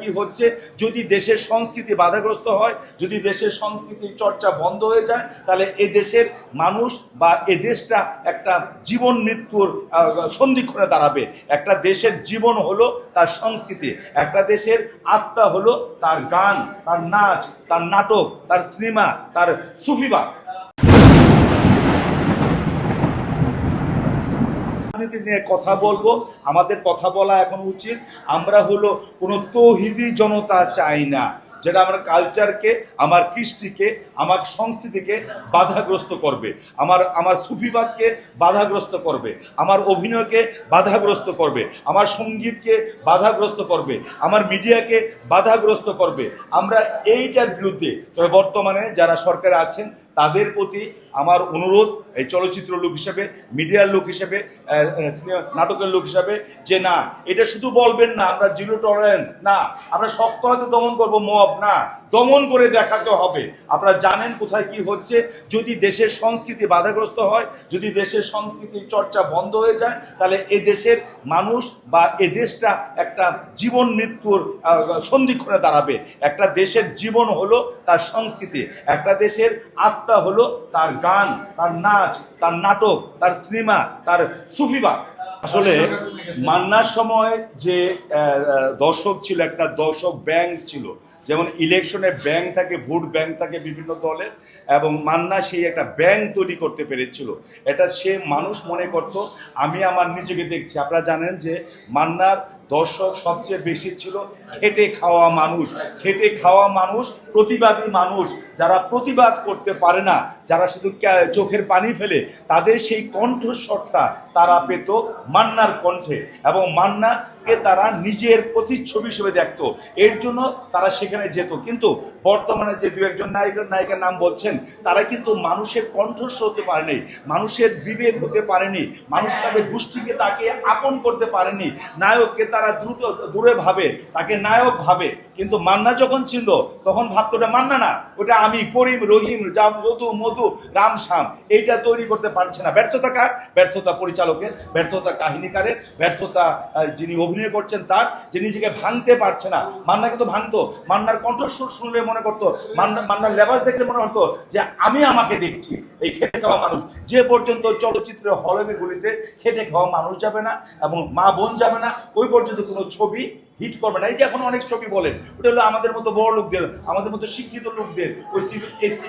কি হচ্ছে? যদি দেশের সংস্কৃতি বাধাগ্রস্ত হয়, যদি দেশের সংস্কৃতির চর্চা বন্ধ হয়ে যায়, তাহলে এ দেশের মানুষ বা এ দেশটা একটা জীবন মৃত্যুর সন্ধিক্ষণে দাঁড়াবে। একটা দেশের জীবন হলো তার সংস্কৃতি, একটা দেশের আত্মা হলো তার গান, তার নাচ, তার নাটক, তার সিনেমা, তার সুফিবাদ। রাজনীতি নিয়ে কথা বলব। আমাদের কথা বলা এখন উচিত। আমরা হলো কোনো তৌহিদি জনতা চাই না, যেটা আমার কালচারকে, আমার কৃষ্টিকে, আমার সংস্কৃতিকে বাধাগ্রস্ত করবে। আমার আমার সুফিবাদকে বাধাগ্রস্ত করবে। আমার অভিনয়কে বাধাগ্রস্ত করবে। আমার সঙ্গীতকে বাধাগ্রস্ত করবে। আমার মিডিয়াকে বাধাগ্রস্ত করবে। আমরা এইটার বিরুদ্ধে, তবে বর্তমানে যারা সরকারে আছেন, তাদের প্রতি আমার অনুরোধ এই চলচ্চিত্র লোক হিসেবে, মিডিয়ার লোক হিসেবে নাটকের লোক হিসেবে যে না, এটা শুধু বলবেন না, আমরা জিরো টলারেন্স না, আমরা শক্ত হাতে দমন করব, মব, না, দমন করে দেখাতে হবে। আপনারা জানেন কোথায় কি হচ্ছে, যদি দেশের সংস্কৃতি বাধাগ্রস্ত হয়, যদি দেশের সংস্কৃতির চর্চা বন্ধ হয়ে যায়, তাহলে এ দেশের মানুষ বা এ দেশটা একটা জীবন মৃত্যুর সন্ধিক্ষণে দাঁড়াবে। একটা দেশের জীবন হলো তার সংস্কৃতি, একটা দেশের আত্মা হলো তার গান, তার নাচ, তার নাটক, তার সিনেমা, তার সুফিবাদ। আসলে মান্নার সময় যে দর্শক ছিল, একটা দর্শক ব্যাংক ছিল, যেমন ইলেকশনে ব্যাংক থাকে, ভোট ব্যাংক থাকে বিভিন্ন দলের এবং মান্না সেই একটা ব্যাংক তৈরি করতে পেরেছিল। এটা সে মানুষ মনে করত, আমি আমার নিজেকে দেখছি। আপনারা জানেন যে মান্নার দর্শক সবচেয়ে বেশি ছিল খেটে খাওয়া মানুষ। খেটে খাওয়া মানুষ, প্রতিবাদী মানুষ। যারা প্রতিবাদ করতে পারে না, যারা শুধু চোখের পানি ফেলে, তাদের সেই কণ্ঠস্বরটা তারা পেত মান্নার কণ্ঠে। এবং মান্নাকে তারা নিজের প্রতিচ্ছবি হিসেবে দেখতো। এর জন্য তারা সেখানে যেত। কিন্তু বর্তমানে যে দু একজন নায়িকার নায়িকার নাম বলছেন, তারা কিন্তু মানুষের কণ্ঠস্ব হতে পারেনি, মানুষের বিবেক হতে পারেনি, মানুষ তাদের গোষ্ঠীকে তাকে আপন করতে পারেনি, নায়ককে তারা দ্রুত, দূরে ভাবে, তাকে নায়ক ভাবে। কিন্তু মান্না যখন ছিল, তখন ভাবতো ওটা মান্না না, ওটা আমি, করিম, রহিম, জাম, যদু, মধু, রাম শ্যাম এইটা তৈরি করতে পারছে না। ব্যর্থতা কার? ব্যর্থতা পরিচালকের, ব্যর্থতা কাহিনীকারের, ব্যর্থতা যিনি অভিনয় করছেন তার, যে নিজেকে ভাঙতে পারছে না। মান্নাকে তো ভাঙতো। মান্নার কণ্ঠস্বর শুনলে মনে করতো, মান্না মান্নার লেবাস দেখলে মনে হতো যে আমি আমাকে দেখছি। এই খেটে খাওয়া মানুষ। যে পর্যন্ত চলচ্চিত্রের হলবে গুলিতে খেটে খাওয়া মানুষ যাবে না এবং মা বোন যাবে না, ওই পর্যন্ত কোনো ছবি হিট করবে না। এই যে এখন অনেক ছবি বলেন ওটা হলো আমাদের মতো বড় লোকদের আমাদের মতো শিক্ষিত লোকদের। ওই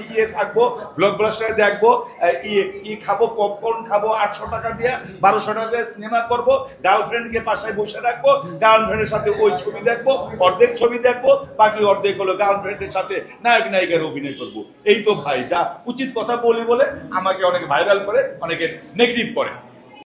গিয়ে থাকব ব্লক ব্লাস্টারে দেখব আহ, ই- ই খাব পপকর্ন খাব আটশো টাকা দিয়ে বারোশো টাকা দিয়ে সিনেমা করব গার্লফ্রেন্ডকে পাশায় বসে রাখব গার্লফ্রেন্ডের সাথে ওই ছবি দেখব অর্ধেক ছবি দেখব বাকি অর্ধেক হলো গার্লফ্রেন্ডের সাথে নায়ক নায়িকার অভিনয় করব। এই তো ভাই যা উচিত কথা বলি বলে আমাকে অনেক ভাইরাল করে অনেকে নেগেটিভ করে।